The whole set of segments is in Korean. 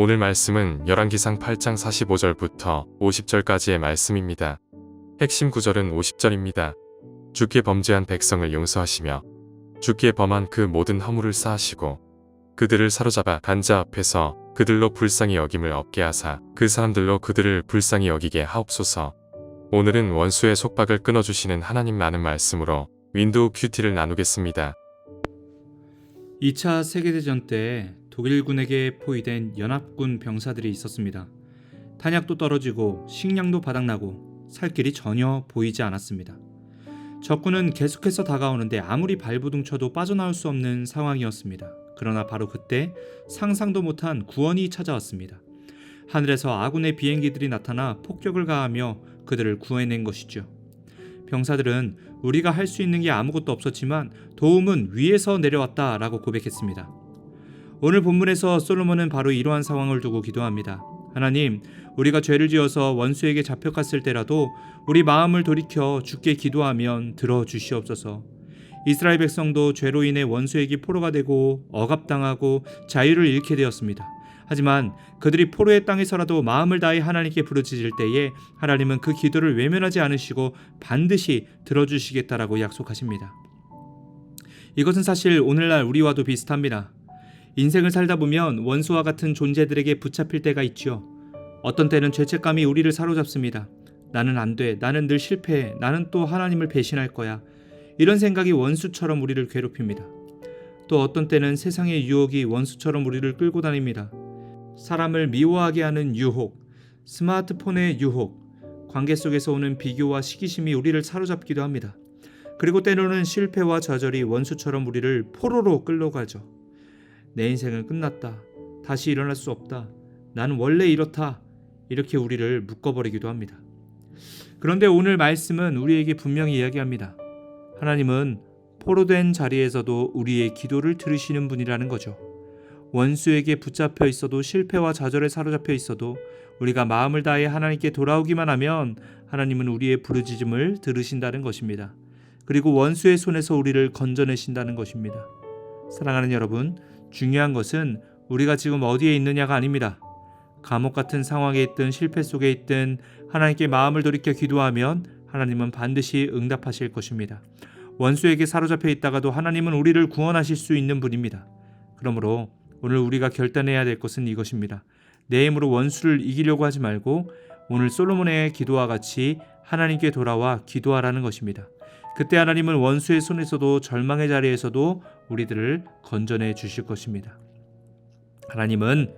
오늘 말씀은 열왕기상 8장 45절부터 50절까지의 말씀입니다. 핵심 구절은 50절입니다. 주께 범죄한 백성을 용서하시며 주께 범한 그 모든 허물을 사하시고 그들을 사로잡아 간자 앞에서 그들로 불쌍히 여김을 얻게 하사 그 사람들로 그들을 불쌍히 여기게 하옵소서. 오늘은 원수의 속박을 끊어주시는 하나님라는 말씀으로 윈도우 큐티를 나누겠습니다. 2차 세계대전 때 독일군에게 포위된 연합군 병사들이 있었습니다. 탄약도 떨어지고 식량도 바닥나고 살 길이 전혀 보이지 않았습니다. 적군은 계속해서 다가오는데 아무리 발부둥 쳐도 빠져나올 수 없는 상황이었습니다. 그러나 바로 그때 상상도 못한 구원이 찾아왔습니다. 하늘에서 아군의 비행기들이 나타나 폭격을 가하며 그들을 구해낸 것이죠. 병사들은 우리가 할 수 있는 게 아무것도 없었지만 도움은 위에서 내려왔다라고 고백했습니다. 오늘 본문에서 솔로몬은 바로 이러한 상황을 두고 기도합니다. 하나님, 우리가 죄를 지어서 원수에게 잡혀갔을 때라도 우리 마음을 돌이켜 주께 기도하면 들어 주시옵소서. 이스라엘 백성도 죄로 인해 원수에게 포로가 되고 억압당하고 자유를 잃게 되었습니다. 하지만 그들이 포로의 땅에서라도 마음을 다해 하나님께 부르짖을 때에 하나님은 그 기도를 외면하지 않으시고 반드시 들어주시겠다라고 약속하십니다. 이것은 사실 오늘날 우리와도 비슷합니다. 인생을 살다 보면 원수와 같은 존재들에게 붙잡힐 때가 있죠. 어떤 때는 죄책감이 우리를 사로잡습니다. 나는 안 돼. 나는 늘 실패해. 나는 또 하나님을 배신할 거야. 이런 생각이 원수처럼 우리를 괴롭힙니다. 또 어떤 때는 세상의 유혹이 원수처럼 우리를 끌고 다닙니다. 사람을 미워하게 하는 유혹, 스마트폰의 유혹, 관계 속에서 오는 비교와 시기심이 우리를 사로잡기도 합니다. 그리고 때로는 실패와 좌절이 원수처럼 우리를 포로로 끌려가죠. 내 인생은 끝났다. 다시 일어날 수 없다. 나는 원래 이렇다. 이렇게 우리를 묶어버리기도 합니다. 그런데 오늘 말씀은 우리에게 분명히 이야기합니다. 하나님은 포로된 자리에서도 우리의 기도를 들으시는 분이라는 거죠. 원수에게 붙잡혀 있어도 실패와 좌절에 사로잡혀 있어도 우리가 마음을 다해 하나님께 돌아오기만 하면 하나님은 우리의 부르짖음을 들으신다는 것입니다. 그리고 원수의 손에서 우리를 건져내신다는 것입니다. 사랑하는 여러분, 중요한 것은 우리가 지금 어디에 있느냐가 아닙니다. 감옥 같은 상황에 있든 실패 속에 있든 하나님께 마음을 돌이켜 기도하면 하나님은 반드시 응답하실 것입니다. 원수에게 사로잡혀 있다가도 하나님은 우리를 구원하실 수 있는 분입니다. 그러므로 오늘 우리가 결단해야 될 것은 이것입니다. 내 힘으로 원수를 이기려고 하지 말고 오늘 솔로몬의 기도와 같이 하나님께 돌아와 기도하라는 것입니다. 그때 하나님은 원수의 손에서도 절망의 자리에서도 우리들을 건져내 주실 것입니다. 하나님은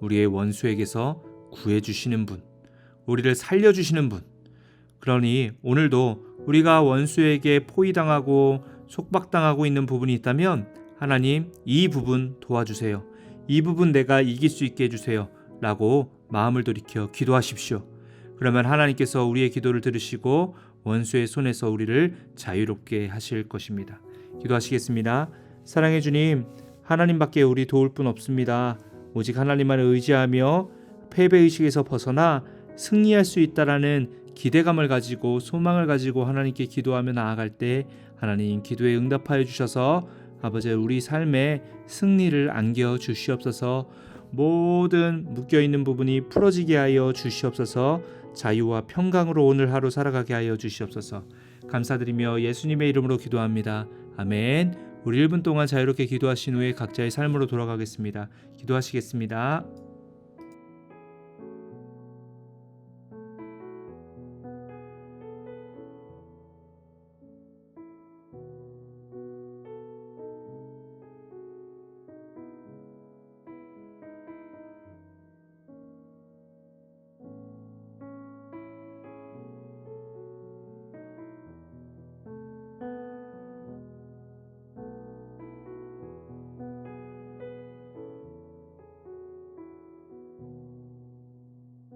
우리의 원수에게서 구해 주시는 분, 우리를 살려 주시는 분. 그러니 오늘도 우리가 원수에게 포위당하고 속박당하고 있는 부분이 있다면 하나님 이 부분 도와주세요. 이 부분 내가 이길 수 있게 해주세요. 라고 마음을 돌이켜 기도하십시오. 그러면 하나님께서 우리의 기도를 들으시고 원수의 손에서 우리를 자유롭게 하실 것입니다. 기도하시겠습니다. 사랑해 주님, 하나님밖에 우리 도울 분 없습니다. 오직 하나님만을 의지하며 패배 의식에서 벗어나 승리할 수 있다라는 기대감을 가지고 소망을 가지고 하나님께 기도하며 나아갈 때 하나님 기도에 응답하여 주셔서 아버지 우리 삶에 승리를 안겨 주시옵소서 모든 묶여 있는 부분이 풀어지게 하여 주시옵소서 자유와 평강으로 오늘 하루 살아가게 하여 주시옵소서. 감사드리며 예수님의 이름으로 기도합니다. 아멘. 우리 1분 동안 자유롭게 기도하신 후에 각자의 삶으로 돌아가겠습니다. 기도하시겠습니다